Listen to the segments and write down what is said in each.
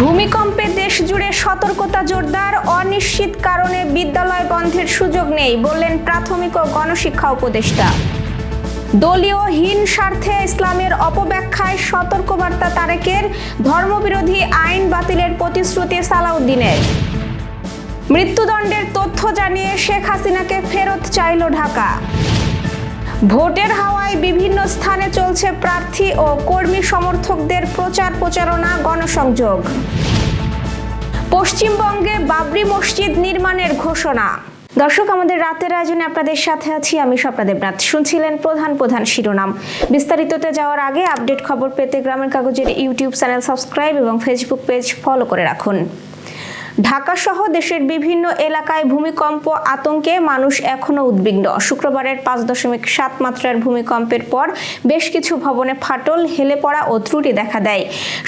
ভূমিকম্পে দেশ জুড়ে সতর্কতা জোরদার, অনিশ্চিত কারণে বিদ্যালয় বন্ধের সুযোগ নেই, বললেন প্রাথমিক ও গণশিক্ষা উপদেষ্টা। দলীয় হীন স্বার্থে ইসলামের অপব্যাখ্যায় সতর্কবার্তা তারেকের, ধর্মবিরোধী আইন বাতিলের প্রতিশ্রুতি সালাউদ্দিনের। মৃত্যুদণ্ডের তথ্য জানিয়ে শেখ হাসিনাকে ফেরত চাইল ঢাকা। ভোটের হাওয়ায় বিভিন্ন স্থানে চলছে প্রার্থী ও কর্মী সমর্থকদের প্রচার প্রচারণা গণসংযোগ। পশ্চিমবঙ্গে বাবরি মসজিদ নির্মাণের ঘোষণা। দর্শক, আমাদের রাতের আয়োজনে আপনাদের সাথে আছি আমি স্বপ্না দেবনাথ। শুনছিলেন প্রধান প্রধান শিরোনাম। বিস্তারিততে যাওয়ার আগে আপডেট খবর পেতে গ্রামের কাগজের ইউটিউব চ্যানেল সাবস্ক্রাইব এবং ফেসবুক পেজ ফলো করে রাখুন। ঢাকা সহ দেশের বিভিন্ন এলাকায় ভূমিকম্প, আতঙ্কে মানুষ এখনও উদ্বিগ্ন। শুক্রবারের পাঁচ দশমিক সাত মাত্রার ভূমিকম্পের পর বেশ কিছু ভবনে ফাটল হেলে পড়া ও ত্রুটি দেখা দেয়।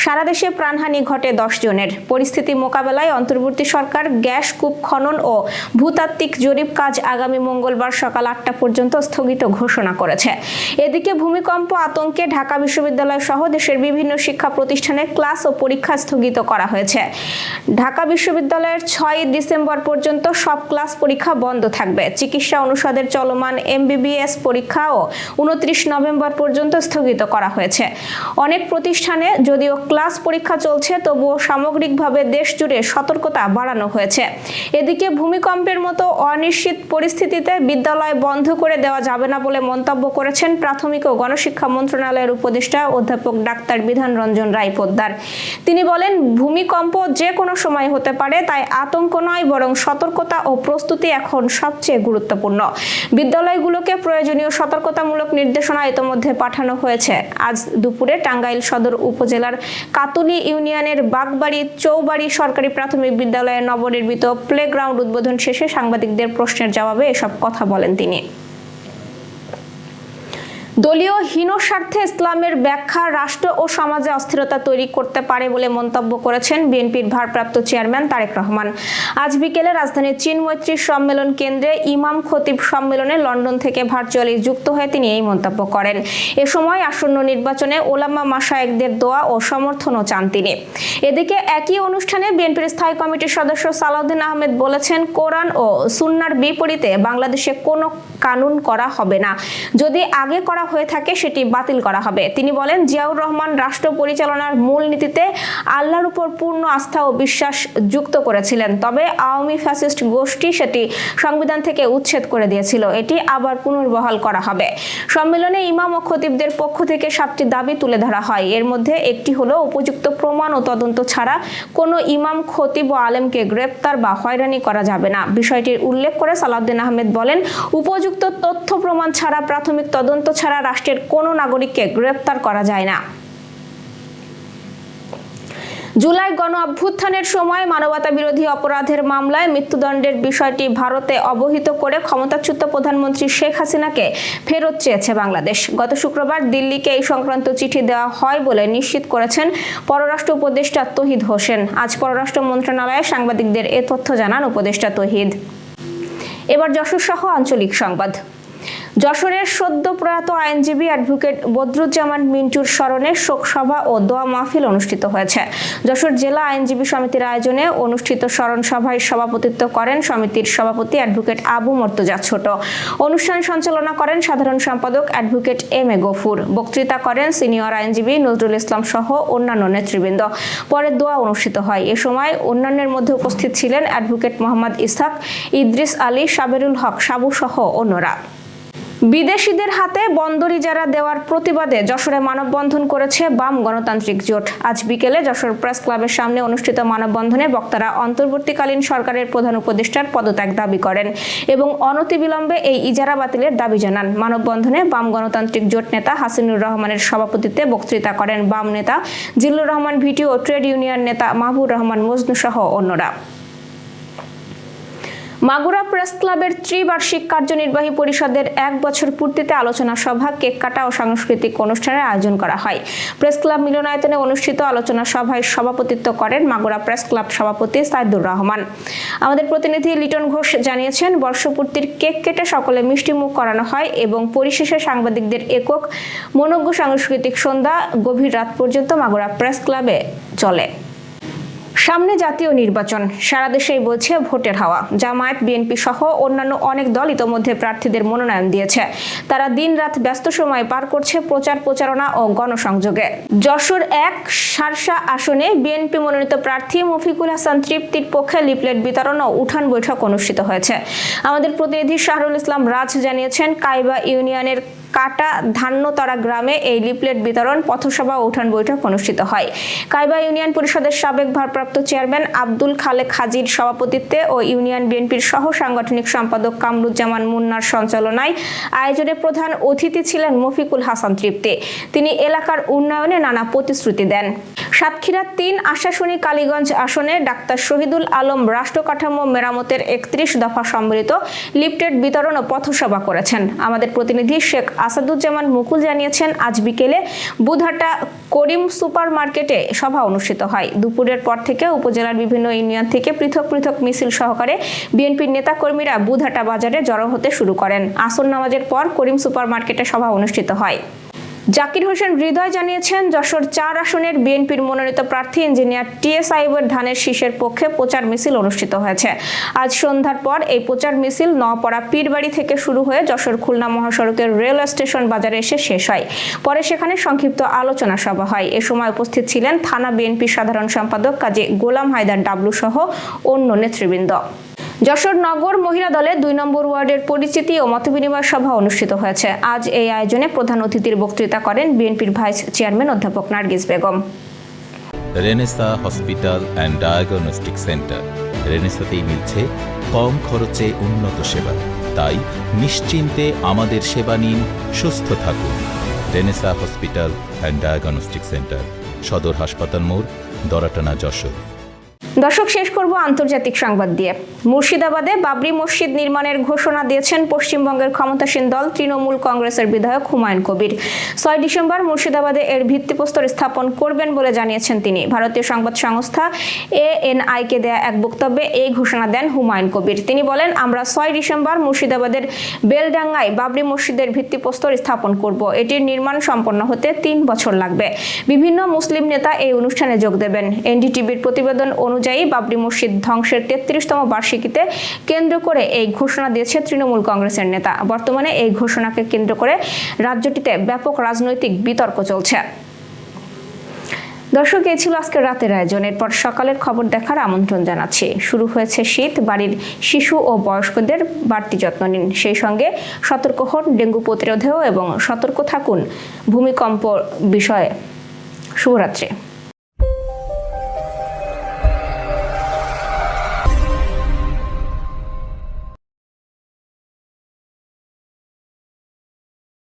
সারা দেশে প্রাণহানি ঘটে দশ জনের। পরিস্থিতি মোকাবেলায় অন্তর্বর্তী সরকার গ্যাস, কূপ খনন ও ভূতাত্ত্বিক জরিপ কাজ আগামী মঙ্গলবার সকাল আটটা পর্যন্ত স্থগিত ঘোষণা করেছে। এদিকে ভূমিকম্প, আতঙ্কে ঢাকা বিশ্ববিদ্যালয় সহ দেশের বিভিন্ন শিক্ষা প্রতিষ্ঠানে ক্লাস ও পরীক্ষা স্থগিত করা হয়েছে। ঢাকা বিশ্ববিদ্যালয়ের ছয় ডিসেম্বর পর্যন্ত সব ক্লাস পরীক্ষা বন্ধ থাকবে। চিকিৎসা অনুষদের চলমান এমবিবিএস পরীক্ষাও উনত্রিশ নভেম্বর পর্যন্ত স্থগিত করা হয়েছে। অনেক প্রতিষ্ঠানে যদিও ক্লাস পরীক্ষা চলছে, তবুও সামগ্রিকভাবে দেশ জুড়ে সতর্কতা বাড়ানো হয়েছে। এদিকে ভূমিকম্পের মতো অনিশ্চিত পরিস্থিতিতে বিদ্যালয় বন্ধ করে দেওয়া যাবে না বলে মন্তব্য করেছেন প্রাথমিক ও গণশিক্ষা মন্ত্রণালয়ের উপদেষ্টা অধ্যাপক ডাক্তার বিধান রঞ্জন রায় পোদ্দার। তিনি বলেন, ভূমিকম্প যে কোনো সময় হতে পারে। তাই আতঙ্ক নয়, বরং সতর্কতা ও প্রস্তুতি এখন সবচেয়ে গুরুত্বপূর্ণ। বিদ্যালয়গুলোকে প্রয়োজনীয় সতর্কতামূলক নির্দেশনা ইতোমধ্যে পাঠানো হয়েছে। আজ দুপুরে টাঙ্গাইল সদর উপজেলার কাতুলি ইউনিয়নের বাগবাড়ি চৌবাড়ি সরকারি প্রাথমিক বিদ্যালয়ে নবনির্মিত প্লেগ্রাউন্ড উদ্বোধন শেষে সাংবাদিকদের প্রশ্নের জবাবে এসব কথা বলেন তিনি। দলীয় হীন স্বার্থে ইসলামের ব্যাখ্যা রাষ্ট্র ও সমাজে অস্থিরতা তৈরি করতে পারে বলে মন্তব্য করেছেন বিএনপির ভারপ্রাপ্ত চেয়ারম্যান তারেক রহমান। আজ বিকেলে রাজধানীর চীন মৈত্রী সম্মেলন কেন্দ্রে ইমাম খতিব সম্মেলনে লন্ডন থেকে ভার্চুয়ালি যুক্ত হয়ে তিনি এই মন্তব্য করেন। এ সময় আসন্ন নির্বাচনে ওলামা মাসায়েকদের দোয়া ও সমর্থনও চান তিনি। এদিকে একই অনুষ্ঠানে বিএনপির স্থায়ী কমিটির সদস্য সালাউদ্দিন আহমেদ বলেছেন, কোরআন ও সুন্নার বিপরীতে বাংলাদেশে কোনো কানুন করা হবে না। যদি আগে করা হয়ে থাকে সেটি বাতিল করা হবে। তিনি বলেন, জিয়াউর রহমান রাষ্ট্র পরিচালনার মূল নীতিতে আল্লাহর উপর পূর্ণ আস্থা ও বিশ্বাস যুক্ত করেছিলেন। তবে আওয়ামী ফ্যাসিস্ট গোষ্ঠী সেটি সংবিধান থেকে উচ্ছেদ করে দিয়েছিল। এটি আবার পুনর্বহাল করা হবে। সম্মেলনে ইমাম ও খতিবদের পক্ষ থেকে সাতটি দাবি তুলে ধরা হয়। এর মধ্যে একটি হলো, উপযুক্ত প্রমাণ ও তদন্ত ছাড়া কোনো ইমাম, খতিব ও আলেমকে গ্রেপ্তার বা হয়রানি করা যাবে না। বিষয়টির উল্লেখ করে সালাউদ্দিন আহমেদ বলেন, উপযুক্ত তথ্য প্রমাণ ছাড়া প্রাথমিক তদন্ত ছাড়া রাষ্ট্রের কোনো নাগরিককে গ্রেপ্তার করা যায় না। জুলাই গণ অভ্যুত্থানের সময় মানবতা বিরোধী অপরাধের মামলায় মৃত্যুদণ্ডের বিষয়টি ভারতে অবহিত করে ক্ষমতাচ্যুত প্রধানমন্ত্রী শেখ হাসিনাকে ফেরত চেয়েছে বাংলাদেশ। গত শুক্রবার দিল্লিকে এই সংক্রান্ত চিঠি দেওয়া হয় বলে নিশ্চিত করেছেন পররাষ্ট্র উপদেষ্টা তহিদ হোসেন। আজ পররাষ্ট্র মন্ত্রণালয়ে সাংবাদিকদের এ তথ্য জানান উপদেষ্টা তহিদ। এবার যশোর সহ আঞ্চলিক সংবাদ। যশোরের সদ্য প্রয়াত আইনজীবী অ্যাডভোকেট বদরুজ্জামান মিন্টুর স্মরণে শোকসভা ও দোয়া মাহফিল অনুষ্ঠিত হয়েছে। যশোর জেলা আইনজীবী সমিতির আয়োজনে অনুষ্ঠিত স্মরণ সভায় সভাপতিত্ব করেন সমিতির সভাপতি অ্যাডভোকেট আবু মর্তুজা ছোট। অনুষ্ঠান সঞ্চালনা করেন সাধারণ সম্পাদক অ্যাডভোকেট এম এ গফুর। বক্তৃতা করেন সিনিয়র আইনজীবী নজরুল ইসলাম সহ অন্যান্য নেতৃবৃন্দ। পরে দোয়া অনুষ্ঠিত হয়। এ সময় অন্যান্যের মধ্যে উপস্থিত ছিলেন অ্যাডভোকেট মোহাম্মদ ইসহাক, ইদ্রিস আলী, সাবেরুল হক সাবু সহ অন্যরা। বিদেশিদের হাতে বন্দর ইজারা দেওয়ার প্রতিবাদে যশোরে মানববন্ধন করেছে বাম গণতান্ত্রিক জোট। আজ বিকেলে যশোর প্রেস ক্লাবের সামনে অনুষ্ঠিত মানববন্ধনে বক্তারা অন্তর্বর্তীকালীন সরকারের প্রধান উপদেষ্টার পদত্যাগ দাবি করেন এবং অনতিবিলম্বে এই ইজারা বাতিলের দাবি জানান। মানববন্ধনে বাম গণতান্ত্রিক জোট নেতা হাসিনুর রহমানের সভাপতিত্বে বক্তৃতা করেন বাম নেতা জিল্লুর রহমান ভিটি ও ট্রেড ইউনিয়ন নেতা মাহবুর রহমান মজনু সহ অন্যরা। মাগুরা প্রেস ক্লাবের ত্রিবার্ষিক কার্যনির্বাহী পরিষদের এক বছর পূর্তিতে আলোচনা সভা, কেক কাটা ও সাংস্কৃতিক অনুষ্ঠানের আয়োজন করা হয়। প্রেস ক্লাব মিলনায়তনে অনুষ্ঠিত আলোচনা সভায় সভাপতিত্ব করেন মাগুরা প্রেস ক্লাব সভাপতি সাইদুর রহমান। আমাদের প্রতিনিধি লিটন ঘোষ জানিয়েছেন, বর্ষপূর্তির কেক কেটে সকলে মিষ্টি মুখ করানো হয় এবং পরিশেষে সাংবাদিকদের একক মনজ্ঞ সাংস্কৃতিক সন্ধ্যা গভীর রাত পর্যন্ত মাগুরা প্রেস ক্লাবে চলে। সামনে জাতীয় নির্বাচন। সারা দেশেই বলছে ভোটের হাওয়া। জামায়াত, বিএনপি সহ অন্যান্য অনেক দল ইতোমধ্যে প্রার্থীদের মনোনয়ন দিয়েছে। তারা দিনরাত ব্যস্ত সময় পার করছে প্রচার প্রচারণা ও গণসংযোগে। যশোর এক সারসা আসনে বিএনপি মনোনীত প্রার্থী মফিকুল হাসান তৃপ্তির পক্ষে লিফলেট বিতরণ ও উঠান বৈঠক অনুষ্ঠিত হয়েছে। আমাদের প্রতিনিধি শাহরুল ইসলাম রাজ জানিয়েছেন কাইবা ইউনিয়নের কাটা ধান্যতরা গ্রামে এই লিফলেট বিতরণ পথসভা ও উঠান বৈঠক অনুষ্ঠিত হয়। কাইবা ইউনিয়ন পরিষদের সাবেক ভারপ্রাপ্ত চেয়ারম্যান আব্দুল খালেক হাজির সভাপতিত্বে ও ইউনিয়ন বিএনপির সহ সাংগঠনিক সম্পাদক কামরুজ্জামান মুন্নার সঞ্চালনায় আয়োজনে প্রধান অতিথি ছিলেন মফিকুল হাসান তৃপ্তে। তিনি এলাকার উন্নয়নে নানা প্রতিশ্রুতি দেন। সাতক্ষীরা তিন আশাশুনি কালীগঞ্জ আসনে ডাক্তার শহীদুল আলম রাষ্ট্র কাঠামো মেরামতের একত্রিশ দফা সম্মিলিত লিফটেড বিতরণ ও পথসভা করেছেন। আমাদের প্রতিনিধি শেখ আসাদুজ্জামান মুকুল জানিয়েছেন, আজ বিকেলে বুধাটা করিম সুপার মার্কেটে সভা অনুষ্ঠিত হয়। দুপুরের পর থেকে উপজেলার বিভিন্ন ইউনিয়ন থেকে পৃথক পৃথক মিছিল সহকারে বিএনপির নেতাকর্মীরা বুধাটা বাজারে জড়ো হতে শুরু করেন। আসর নামাজের পর করিম সুপার মার্কেটে সভা অনুষ্ঠিত হয়। জাকির হোসেন হৃদয় জানিয়েছেন, যশোর চার আসনের বিএনপির মনোনীত প্রার্থী ইঞ্জিনিয়ার টিএস আইবের ধানের শীষের পক্ষে প্রচার মিছিল অনুষ্ঠিত হয়েছে। আজ সন্ধ্যার পর এই প্রচার মিছিল নপাড়া পীরবাড়ি থেকে শুরু হয়ে যশোর খুলনা মহাসড়কের রেল স্টেশন বাজারে এসে শেষ হয়। পরে সেখানে সংক্ষিপ্ত আলোচনা সভা হয়। এ সময় উপস্থিত ছিলেন থানা বিএনপির সাধারণ সম্পাদক কাজী গোলাম হায়দার ডাবলু সহ অন্য নেতৃবৃন্দ। যশোর নগর মহিলা দলে দুই নম্বর ওয়ার্ডের পরিচিতি ও মতবিনিময় সভা অনুষ্ঠিত হয়েছে। আজ এই আয়োজনে প্রধান অতিথির বক্তৃতা করেন বিএনপির ভাইস চেয়ারম্যান অধ্যাপক Nargis Begum. Renaissance hospital and diagnostic centre. রেনেসাতেই মিলছে কম খরচে উন্নত সেবা। তাই নিশ্চিন্তে আমাদের সেবা নিন, সুস্থ থাকুন। Renaissance hospital and diagnostic centre, সদর হাসপাতাল মোড়, দরাটানা, যশোর। দর্শক, শেষ করব আন্তর্জাতিক সংবাদ দিয়ে। মুর্শিদাবাদে বাবরি মসজিদ নির্মাণের ঘোষণা দিয়েছেন পশ্চিমবঙ্গের ক্ষমতাসীন দল তৃণমূল কংগ্রেসের বিধায়ক হুমায়ুন কবির। ছয় ডিসেম্বর মুর্শিদাবাদে এর ভিত্তিপ্রস্তর স্থাপন করবেন বলে জানিয়েছেন তিনি। ভারতীয় সংবাদ সংস্থা এএনআইকে দেয়া এক বক্তব্যে এই ঘোষণা দেন হুমায়ুন কবির। তিনি বলেন, আমরা ছয় ডিসেম্বর মুর্শিদাবাদের বেলডাঙ্গায় বাবরি মসজিদের ভিত্তিপ্রস্তর স্থাপন করব। এটির নির্মাণ সম্পন্ন হতে তিন বছর লাগবে। বিভিন্ন মুসলিম নেতা এই অনুষ্ঠানে যোগ দেবেন। এনডিটিভির প্রতিবেদন অনুযায়ী বাবরি মসজিদ ধ্বংসের তেত্রিশতম বার্ষিকীতে কেন্দ্র করে এই ঘোষণা দিয়েছে তৃণমূল কংগ্রেসের নেতা। বর্তমানে এই ঘোষণাকে কেন্দ্র করে রাজ্যটিতে ব্যাপক রাজনৈতিক বিতর্ক চলছে। দর্শক, এই ছিল আজকের রাতের আয়োজন। এরপর সকালের খবর দেখার আমন্ত্রণ জানাচ্ছি। শুরু হয়েছে শীত, বাড়ির শিশু ও বয়স্কদের বাড়তি যত্ন নিন। সেই সঙ্গে সতর্ক হন ডেঙ্গু প্রতিরোধেও এবং সতর্ক থাকুন ভূমিকম্প বিষয়ে। শুভরাত্রি।